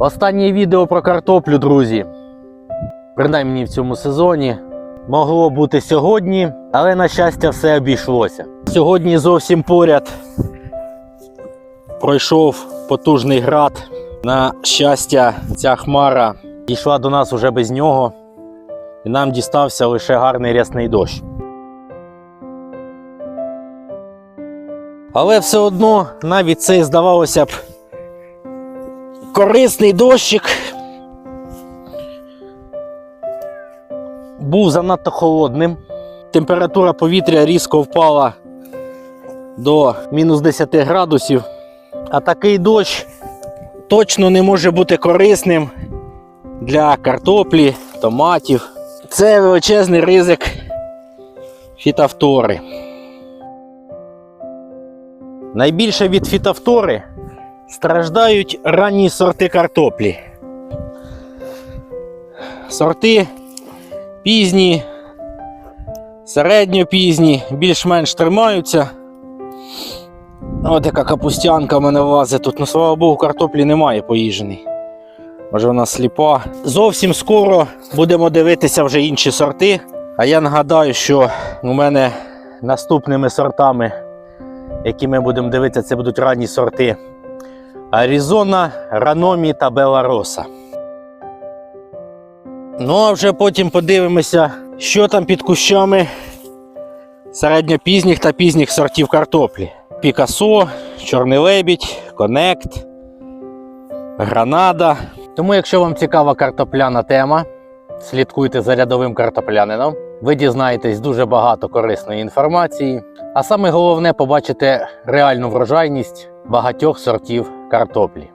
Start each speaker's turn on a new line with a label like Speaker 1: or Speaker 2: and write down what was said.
Speaker 1: Останнє відео про картоплю, друзі. Принаймні в цьому сезоні. Могло бути сьогодні, але на щастя все обійшлося. Сьогодні зовсім поряд пройшов потужний град. На щастя, ця хмара дійшла до нас уже без нього, і нам дістався лише гарний рясний дощ. Але все одно, навіть цей, здавалося б, корисний дощик був занадто холодним. Температура повітря різко впала до мінус 10 градусів. А такий дощ точно не може бути корисним для картоплі, томатів. Це величезний ризик фітофтори. Найбільше від фітофтори страждають ранні сорти картоплі. Сорти пізні, середньопізні, більш-менш тримаються. От яка капустянка в мене влазить тут. Ну, слава Богу, картоплі немає поїжений. Може вона сліпа. Зовсім скоро будемо дивитися вже інші сорти. А я нагадаю, що у мене наступними сортами, які ми будемо дивитися, це будуть ранні сорти Аризона, Раномі та Белароса. Ну а вже потім подивимося, що там під кущами середньопізніх та пізніх сортів картоплі. Пікасо, Чорний лебідь, Конект, Гранада. Тому, якщо вам цікава картопляна тема, слідкуйте за рядовим картоплянином. Ви дізнаєтесь дуже багато корисної інформації. А саме головне побачите реальну врожайність багатьох сортів картоплі.